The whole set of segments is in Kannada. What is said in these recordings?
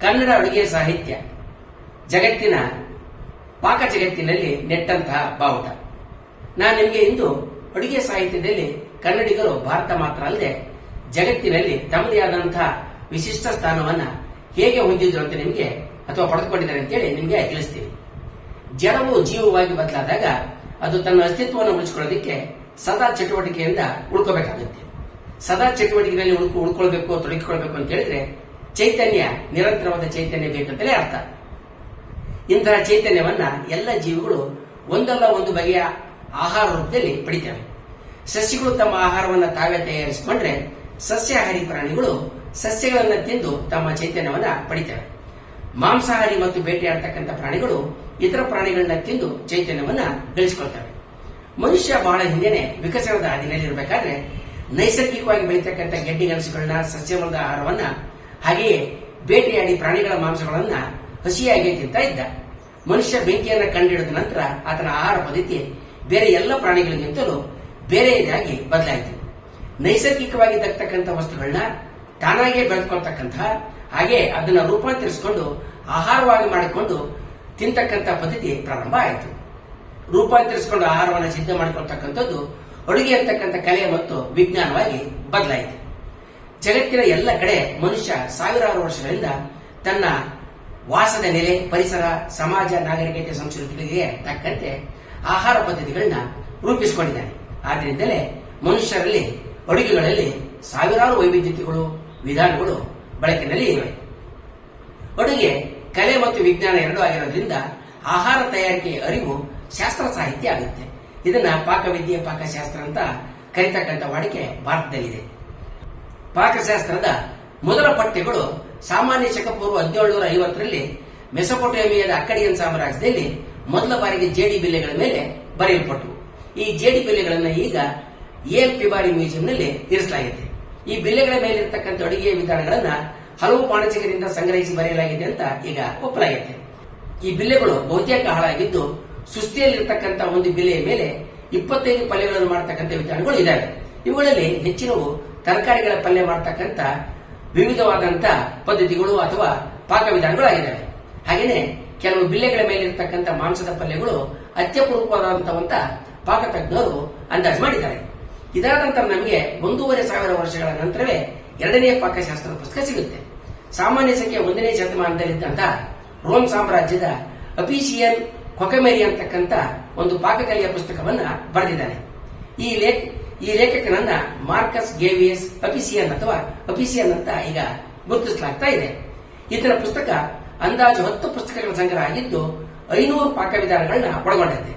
ಕನ್ನಡ ಅಡುಗೆ ಸಾಹಿತ್ಯ. ಜಗತ್ತಿನ ಪಾಕ ಜಗತ್ತಿನಲ್ಲಿ ನೆಟ್ಟಂತಹ ಬಾವುಟ. ನಾನು ನಿಮಗೆ ಇಂದು ಅಡುಗೆ ಸಾಹಿತ್ಯದಲ್ಲಿ ಕನ್ನಡಿಗರು ಭಾರತ ಮಾತ್ರ ಅಲ್ಲದೆ ಜಗತ್ತಿನಲ್ಲಿ ತಮ್ಮದೇ ಆದಂತಹ ವಿಶಿಷ್ಟ ಸ್ಥಾನವನ್ನ ಹೇಗೆ ಹೊಂದಿದ್ರು ಅಂತ ನಿಮಗೆ ಅಥವಾ ಪಡೆದುಕೊಂಡಿದ್ದಾರೆ ಅಂತೇಳಿ ನಿಮಗೆ ತಿಳಿಸ್ತೀನಿ. ಜಲವು ಜೀವವಾಗಿ ಬದಲಾದಾಗ ಅದು ತನ್ನ ಅಸ್ತಿತ್ವವನ್ನು ಉಳಿಸಿಕೊಳ್ಳೋದಕ್ಕೆ ಸದಾ ಚಟುವಟಿಕೆಯಿಂದ ಉಳ್ಕೋಬೇಕಾಗುತ್ತೆ. ಸದಾ ಚಟುವಟಿಕೆಯಲ್ಲಿ ಉಳ್ಕೊ, ಉಳ್ಕೊಳ್ಬೇಕು ತೊಡಗಿಕೊಳ್ಬೇಕು ಅಂತ ಹೇಳಿದ್ರೆ ಚೈತನ್ಯ, ನಿರಂತರವಾದ ಚೈತನ್ಯ ಬೇಕಂತಲೇ ಅರ್ಥ. ಇಂತಹ ಚೈತನ್ಯವನ್ನ ಎಲ್ಲ ಜೀವಿಗಳು ಒಂದಲ್ಲ ಒಂದು ಬಗೆಯ ಆಹಾರ ರೂಪದಲ್ಲಿ ಪಡಿತವೆ. ಸಸ್ಯಗಳು ತಮ್ಮ ಆಹಾರವನ್ನ ತಾವೇ ತಯಾರಿಸಿಕೊಂಡ್ರೆ ಸಸ್ಯಾಹಾರಿ ಪ್ರಾಣಿಗಳು ಸಸ್ಯಗಳನ್ನು ತಿಂದು ತಮ್ಮ ಚೈತನ್ಯವನ್ನ ಪಡಿತವೆ. ಮಾಂಸಾಹಾರಿ ಮತ್ತು ಬೇಟೆಯಾಡ್ತಕ್ಕಂಥ ಪ್ರಾಣಿಗಳು ಇತರ ಪ್ರಾಣಿಗಳನ್ನ ತಿಂದು ಚೈತನ್ಯವನ್ನ ಗಳಿಸಿಕೊಳ್ತವೆ ಮನುಷ್ಯ ಬಹಳ ಹಿಂದೆನೆ ವಿಕಸನದ ಹಾದಿನಲ್ಲಿರಬೇಕಾದ್ರೆ ನೈಸರ್ಗಿಕವಾಗಿ ಬೆಳೀತಕ್ಕಂಥ ಗೆಡ್ಡೆ ಗೆಣಸುಗಳನ್ನ ಸಸ್ಯವರ್ಗ ಆಹಾರವನ್ನ ಹಾಗೆಯೇ ಬೇಟೆಯಾಡಿ ಪ್ರಾಣಿಗಳ ಮಾಂಸಗಳನ್ನ ಹಸಿಯಾಗಿ ತಿಂತಾ ಇದ್ದ. ಮನುಷ್ಯ ಬೆಂಕಿಯನ್ನ ಕಂಡಿಡಿದ ನಂತರ ಆತನ ಆಹಾರ ಪದ್ಧತಿ ಬೇರೆ ಎಲ್ಲ ಪ್ರಾಣಿಗಳಿಗಿಂತಲೂ ಬೇರೆಯದಾಗಿ ಬದಲಾಯಿತು. ನೈಸರ್ಗಿಕವಾಗಿ ದಕ್ಕತಕ್ಕಂಥ ವಸ್ತುಗಳನ್ನ ತಾನಾಗೇ ಬೆಳೆದುಕೊಳ್ತಕ್ಕಂತಹ ಹಾಗೆ ಅದನ್ನ ರೂಪಾಂತರಿಸಿಕೊಂಡು ಆಹಾರವಾಗಿ ಮಾಡಿಕೊಂಡು ತಿಂತಕ್ಕಂಥ ಪದ್ಧತಿ ಪ್ರಾರಂಭ ಆಯಿತು. ರೂಪಾಂತರಿಸಿಕೊಂಡು ಆಹಾರವನ್ನು ಸಿದ್ಧ ಮಾಡಿಕೊಳ್ತಕ್ಕಂಥದ್ದು ಅಡುಗೆ ಅಂತಕ್ಕಂಥ ಕಲೆ ಮತ್ತು ವಿಜ್ಞಾನವಾಗಿ ಬದಲಾಯಿತು. ಜಗತ್ತಿನ ಎಲ್ಲ ಕಡೆ ಮನುಷ್ಯ ಸಾವಿರಾರು ವರ್ಷಗಳಿಂದ ತನ್ನ ವಾಸದ ನೆಲೆ, ಪರಿಸರ, ಸಮಾಜ, ನಾಗರಿಕತೆ ಸಂಸ್ಕೃತಿಗಳಿಗೆ ತಕ್ಕಂತೆ ಆಹಾರ ಪದ್ಧತಿಗಳನ್ನ ರೂಪಿಸಿಕೊಂಡಿದ್ದಾನೆ. ಆದ್ದರಿಂದಲೇ ಮನುಷ್ಯರಲ್ಲಿ, ಅಡುಗೆಗಳಲ್ಲಿ ಸಾವಿರಾರು ವೈವಿಧ್ಯತೆಗಳು, ವಿಧಾನಗಳು ಬಳಕೆಯಲ್ಲಿ ಇವೆ. ಅಡುಗೆ, ಕಲೆ ಮತ್ತು ವಿಜ್ಞಾನ ಎರಡೂ ಆಗಿರೋದ್ರಿಂದ ಆಹಾರ ತಯಾರಿಕೆ ಅರಿವು ಶಾಸ್ತ್ರ ಸಾಹಿತ್ಯ ಆಗುತ್ತೆ. ಇದನ್ನ ಪಾಕವಿದ್ಯೆ, ಪಾಕಶಾಸ್ತ್ರ ಅಂತ ಕರಿತಕ್ಕಂಥ ವಾಡಿಕೆ ಭಾರತದಲ್ಲಿದೆ. ಪಾಕಶಾಸ್ತ್ರದ ಮೊದಲ ಪಠ್ಯಗಳು ಸಾಮಾನ್ಯ ಶಕ ಪೂರ್ವ ಹದಿನೇಳುನೂರ ಐವತ್ತರಲ್ಲಿ ಮೆಸೊಪೊಟೇಮಿಯಾದ ಅಕ್ಕಡಿಯನ್ ಸಾಮ್ರಾಜ್ಯದಲ್ಲಿ ಮೊದಲ ಬಾರಿಗೆ ಜೇಡಿ ಬಿಲ್ಲೆಗಳ ಮೇಲೆ ಬರೆಯಲ್ಪಟ್ಟವು. ಈ ಜೇಡಿ ಬಿಲ್ಲೆಗಳನ್ನು ಈಗ ಏಲ್ ಪಿಬಾರಿ ಮ್ಯೂಸಿಯಂನಲ್ಲಿ ಇರಿಸಲಾಗಿದೆ. ಈ ಬಿಲ್ಲೆಗಳ ಮೇಲಿರ್ತಕ್ಕಂಥ ಅಡುಗೆಯ ವಿಧಾನಗಳನ್ನು ಹಲವು ಪಾಣಚಿಗರಿಂದ ಸಂಗ್ರಹಿಸಿ ಬರೆಯಲಾಗಿದೆ ಅಂತ ಈಗ ಒಪ್ಪಲಾಗಿದೆ. ಈ ಬಿಲ್ಲೆಗಳು ಬಹುತೇಕ ಹಾಳಾಗಿದ್ದು, ಸುಸ್ತಿಯಲ್ಲಿರ್ತಕ್ಕಂಥ ಒಂದು ಬಿಲ್ಲೆಯ ಮೇಲೆ ಇಪ್ಪತ್ತೈದು ಪಲ್ಯಗಳನ್ನು ಮಾಡತಕ್ಕಂಥ ವಿಧಾನಗಳು ಇದ್ದಾವೆ ಇವುಗಳಲ್ಲಿ ಹೆಚ್ಚಿನವು ತರಕಾರಿಗಳ ಪಲ್ಯ ಮಾಡ್ತಕ್ಕಂಥ ವಿವಿಧವಾದಂಥ ಪದ್ಧತಿಗಳು ಅಥವಾ ಪಾಕವಿಧಾನಗಳಾಗಿದ್ದಾವೆ. ಹಾಗೆಯೇ ಕೆಲವು ಬಿಲ್ಲೆಗಳ ಮೇಲಿರ್ತಕ್ಕಂಥ ಮಾಂಸದ ಪಲ್ಯಗಳು ಅತ್ಯಪೂರ್ವವಾದಂತಹ ಪಾಕತಜ್ಞರು ಅಂದಾಜು ಮಾಡಿದ್ದಾರೆ. ಇದಾದ ನಂತರ ನಮಗೆ ಒಂದೂವರೆ ಸಾವಿರ ವರ್ಷಗಳ ನಂತರವೇ ಎರಡನೇ ಪಾಕಶಾಸ್ತ್ರದ ಪುಸ್ತಕ ಸಿಗುತ್ತೆ. ಸಾಮಾನ್ಯ ಸಂಖ್ಯೆ ಒಂದನೇ ಶತಮಾನದಲ್ಲಿದ್ದಂತಹ ರೋಮ್ ಸಾಮ್ರಾಜ್ಯದ ಅಪಿಶಿಯನ್ ಕೊಕಮೆರಿ ಅಂತಕ್ಕಂಥ ಒಂದು ಪಾಕಕಲೆಯ ಪುಸ್ತಕವನ್ನ ಬರೆದಿದ್ದಾನೆ ಈ ಲೇಖ ಈ ಲೇಖಕನನ್ನ ಮಾರ್ಕಸ್ ಗೇವಿಯಸ್ ಅಪಿಸಿಯನ್ ಅಥವಾ ಅಪಿಸಿಯನ್ ಅಂತ ಈಗ ಗುರುತಿಸಲಾಗ್ತಾ ಇದೆ. ಇದರ ಪುಸ್ತಕ ಅಂದಾಜು ಹತ್ತು ಪುಸ್ತಕಗಳ ಸಂಗ್ರಹ ಆಗಿದ್ದು ಐನೂರು ಪಾಕವಿಧಾನಗಳನ್ನ ಒಳಗೊಂಡಿದೆ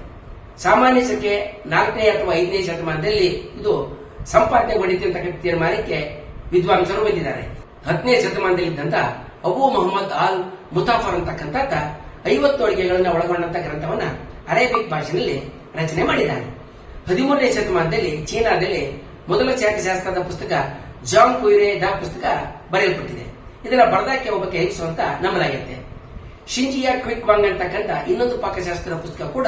ಸಾಮಾನ್ಯ ಸಂಖ್ಯೆ ನಾಲ್ಕನೇ ಅಥವಾ ಐದನೇ ಶತಮಾನದಲ್ಲಿ ಇದು ಸಂಪಾದನೆಗೊಂಡಿದೆ ತೀರ್ಮಾನಕ್ಕೆ ವಿದ್ವಾಂಸರು ಬಂದಿದ್ದಾರೆ. ಹತ್ತನೇ ಶತಮಾನದಲ್ಲಿದ್ದಂತ ಅಬೂ ಮೊಹಮ್ಮದ್ ಆಲ್ ಮುತಾಫರ್ ಅಂತಕ್ಕಂಥ ಐವತ್ತು ಅಡುಗೆಗಳನ್ನು ಒಳಗೊಂಡಂತ ಗ್ರಂಥವನ್ನ ಅರೇಬಿಕ್ ಭಾಷೆಯಲ್ಲಿ ರಚನೆ ಮಾಡಿದ್ದಾನೆ ಹದಿಮೂರನೇ ಶತಮಾನದಲ್ಲಿ ಚೀನಾದಲ್ಲಿ ಮೊದಲ ಚಾಕಶಾಸ್ತ್ರದ ಪುಸ್ತಕ ಜಾಂಗ್ ಕುಯಿರೆ ದ ಪುಸ್ತಕ ಬರೆಯಲ್ಪಟ್ಟಿದೆ. ಇದರ ಬರದಾಕೆ ಒಬ್ಬ ಹೆಂಗಸು ಅಂತ ಶಿಂಜಿಯ ಕ್ವಿಕ್ ವಾಂಗ್ ಅಂತಕ್ಕಂಥ ಇನ್ನೊಂದು ಪಾಕಶಾಸ್ತ್ರದ ಪುಸ್ತಕ ಕೂಡ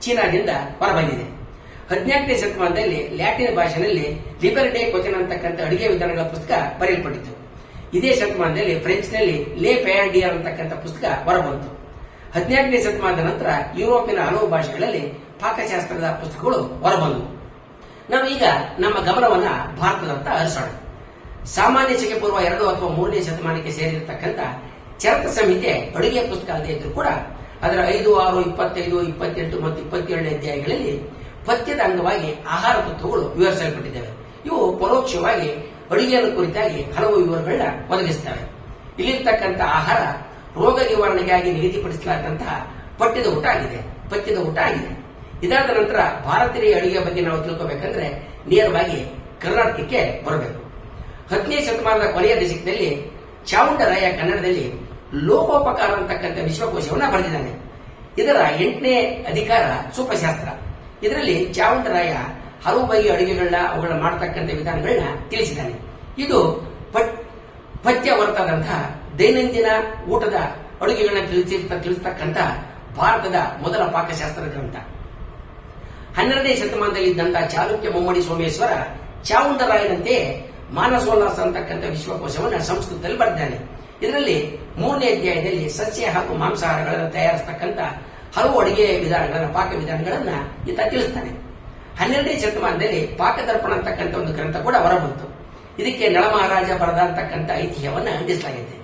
ಚೀನಾದಿಂದ ಹೊರಬಂದಿದೆ. ಹದಿನೆಂಟನೇ ಶತಮಾನದಲ್ಲಿ ಲ್ಯಾಟಿನ್ ಭಾಷೆಯಲ್ಲಿ ಲಿಬರ್ಡೇ ಕೊಚನ್ ಅಂತಕ್ಕಂಥ ಅಡುಗೆ ವಿಧಾನಗಳ ಪುಸ್ತಕ ಬರೆಯಲ್ಪಟ್ಟಿತು ಇದೇ ಶತಮಾನದಲ್ಲಿ ಫ್ರೆಂಚ್ನಲ್ಲಿ ಲೇ ಪ್ಯಾಂಡಿಯರ್ ಅಂತಕ್ಕಂಥ ಪುಸ್ತಕ ಹೊರಬಂತು. ಹದಿನೆಂಟನೇ ಶತಮಾನದ ನಂತರ ಯುರೋಪಿನ ಹಲವು ಭಾಷೆಗಳಲ್ಲಿ ಪಾಕಶಾಸ್ತ್ರದ ಪುಸ್ತಕಗಳು ಹೊರಬಂದವು ನಾವು ಈಗ ನಮ್ಮ ಗಮನವನ್ನ ಭಾರತದತ್ತ ಹರಿಸೋಣ. ಸಾಮಾನ್ಯ ಶಕೆ ಪೂರ್ವ ಎರಡು ಅಥವಾ ಮೂರನೇ ಶತಮಾನಕ್ಕೆ ಸೇರಿರತಕ್ಕಂಥ ಚರಕ ಸಂಹಿತೆ ಅಡುಗೆ ಪುಸ್ತಕ ಅಲ್ಲದೆ ಇದ್ರೂ ಕೂಡ ಅದರ ಐದು, ಆರು, ಇಪ್ಪತ್ತೈದು, ಇಪ್ಪತ್ತೆಂಟು ಮತ್ತು ಇಪ್ಪತ್ತೇಳನೇ ಅಧ್ಯಾಯಗಳಲ್ಲಿ ಪಥ್ಯದ ಅಂಗವಾಗಿ ಆಹಾರ ತತ್ವಗಳು ವಿವರಿಸಲ್ಪಟ್ಟಿದ್ದಾವೆ. ಇವು ಪರೋಕ್ಷವಾಗಿ ಅಡುಗೆಯನ್ನು ಕುರಿತಾಗಿ ಹಲವು ವಿವರಗಳನ್ನ ಒದಗಿಸುತ್ತವೆ. ಇಲ್ಲಿರ್ತಕ್ಕಂಥ ಆಹಾರ ರೋಗ ನಿವಾರಣೆಗಾಗಿ ನಿಗದಿಪಡಿಸಲಾದಂತಹ ಪಠ್ಯದ ಊಟ ಆಗಿದೆ. ಪಥ್ಯದ ಊಟ ಆಗಿದೆ. ಇದಾದ ನಂತರ ಭಾರತೀಯ ಅಡುಗೆ ಬಗ್ಗೆ ನಾವು ತಿಳ್ಕೋಬೇಕಂದ್ರೆ ನೇರವಾಗಿ ಕರ್ನಾಟಕಕ್ಕೆ ಬರಬೇಕು. ಹತ್ತನೇ ಶತಮಾನದ ಕೊನೆಯ ದಶಕದಲ್ಲಿ ಚಾವುಂಡರಾಯ ಕನ್ನಡದಲ್ಲಿ ಲೋಕೋಪಕಾರ ಅಂತಕ್ಕಂಥ ವಿಶ್ವಕೋಶವನ್ನ ಬರೆದಿದ್ದಾನೆ. ಇದರ ಎಂಟನೇ ಅಧಿಕಾರ ಸೂಪಶಾಸ್ತ್ರ. ಇದರಲ್ಲಿ ಚಾವುಂಡರಾಯ ಹಲವು ಬಗೆಯ ಅಡುಗೆಗಳನ್ನ ಅವುಗಳನ್ನ ಮಾಡತಕ್ಕಂಥ ವಿಧಾನಗಳನ್ನ ತಿಳಿಸಿದ್ದಾನೆ. ಇದು ಪಠ್ಯ ಹೊರತಾದಂತಹ ದೈನಂದಿನ ಊಟದ ಅಡುಗೆಗಳನ್ನ ತಿಳಿಸಿರ್ತ, ತಿಳಿಸ್ತಕ್ಕಂಥ ಭಾರತದ ಮೊದಲ ಪಾಕಶಾಸ್ತ್ರ ಗ್ರಂಥ. ಹನ್ನೆರಡನೇ ಶತಮಾನದಲ್ಲಿ ಇದ್ದಂತಹ ಚಾಲುಕ್ಯ ಮುಮ್ಮಡಿ ಸೋಮೇಶ್ವರ ಚಾವುಂಡರಾಯನಂತೆ ಮಾನಸೋಲ್ಲಾಸ ಅಂತಕ್ಕಂಥ ವಿಶ್ವಕೋಶವನ್ನು ಸಂಸ್ಕೃತದಲ್ಲಿ ಬರೆದಾನೆ. ಇದರಲ್ಲಿ ಮೂರನೇ ಅಧ್ಯಾಯದಲ್ಲಿ ಸಸ್ಯ ಹಾಗೂ ಮಾಂಸಾಹಾರಗಳನ್ನು ತಯಾರಿಸತಕ್ಕಂತ ಹಲವು ಅಡುಗೆ ವಿಧಾನಗಳನ್ನು, ಪಾಕ ವಿಧಾನಗಳನ್ನ ಈತ ತಿಳಿಸ್ತಾನೆ. ಹನ್ನೆರಡನೇ ಶತಮಾನದಲ್ಲಿ ಪಾಕದರ್ಪಣ ಅಂತಕ್ಕಂಥ ಒಂದು ಗ್ರಂಥ ಕೂಡ ಹೊರಬಂತು. ಇದಕ್ಕೆ ನಳಮಹಾರಾಜ ಬರದ ಅಂತಕ್ಕಂಥ ಐತಿಹ್ಯವನ್ನ ಅಂಟಿಸಲಾಗಿದೆ.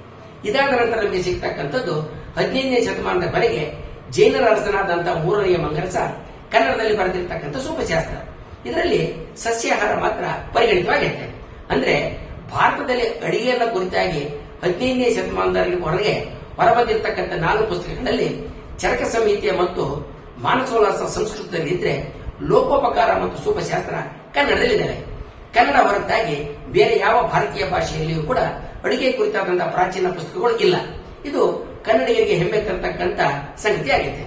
ಇದಾದ ನಂತರ ನಮಗೆ ಸಿಗ್ತಕ್ಕಂಥದ್ದು ಹದಿನೈದನೇ ಶತಮಾನದ ಕೊನೆಗೆ ಜೈನರ ಅರಸನಾದಂತಹ ಮೂರನೆಯ ಮಂಗರಸ ಕನ್ನಡದಲ್ಲಿ ಬರೆದಿರ್ತಕ್ಕಂಥ ಸೂಪಶಾಸ್ತ್ರ. ಇದರಲ್ಲಿ ಸಸ್ಯಾಹಾರ ಮಾತ್ರ ಪರಿಗಣಿತವಾಗಿರುತ್ತೆ. ಅಂದ್ರೆ ಭಾರತದಲ್ಲಿ ಅಡಿಗೆಯನ್ನ ಕುರಿತಾಗಿ ಹದಿನೈದನೇ ಶತಮಾನದಲ್ಲಿ ಹೊರಗೆ ಹೊರಬಂದಿರತಕ್ಕಂಥ ನಾಲ್ಕು ಪುಸ್ತಕಗಳಲ್ಲಿ ಚರಕ ಸಂಹಿತೆ ಮತ್ತು ಮಾನಸೋಲ್ಲಾಸ ಸಂಸ್ಕೃತದಲ್ಲಿ ಇದ್ರೆ ಲೋಕೋಪಕಾರ ಮತ್ತು ಸೂಪಶಾಸ್ತ್ರ ಕನ್ನಡದಲ್ಲಿದ್ದಾವೆ. ಕನ್ನಡ ಹೊರತಾಗಿ ಬೇರೆ ಯಾವ ಭಾರತೀಯ ಭಾಷೆಯಲ್ಲಿಯೂ ಕೂಡ ಅಡುಗೆ ಕುರಿತಾದಂತಹ ಪ್ರಾಚೀನ ಪುಸ್ತಕಗಳು ಇಲ್ಲ. ಇದು ಕನ್ನಡಿಗರಿಗೆ ಹೆಮ್ಮೆ ತರತಕ್ಕಂತ ಸಂಗತಿ ಆಗಿದೆ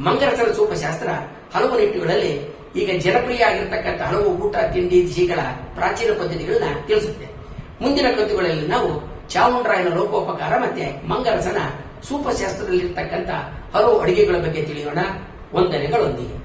ಮಂಗರಸನ ಸೂಪಶಾಸ್ತ್ರ ಹಲವು ನಿಟ್ಟುಗಳಲ್ಲಿ ಈಗ ಜನಪ್ರಿಯ ಆಗಿರ್ತಕ್ಕಂಥ ಹಲವು ಊಟ, ತಿಂಡಿ ದಿಶಿಗಳ ಪ್ರಾಚೀನ ಪದ್ಧತಿಗಳನ್ನ ತಿಳಿಸುತ್ತೆ. ಮುಂದಿನ ಕೃತಿಗಳಲ್ಲಿ ನಾವು ಚಾಮುಂಡರಾಯನ ಲೋಕೋಪಕಾರ ಮತ್ತೆ ಮಂಗರಸನ ಸೂಪಶಾಸ್ತ್ರದಲ್ಲಿರ್ತಕ್ಕಂಥ ಹಲವು ಅಡುಗೆಗಳ ಬಗ್ಗೆ ತಿಳಿಯೋಣ. ವಂದನೆಗಳೊಂದಿಗೆ.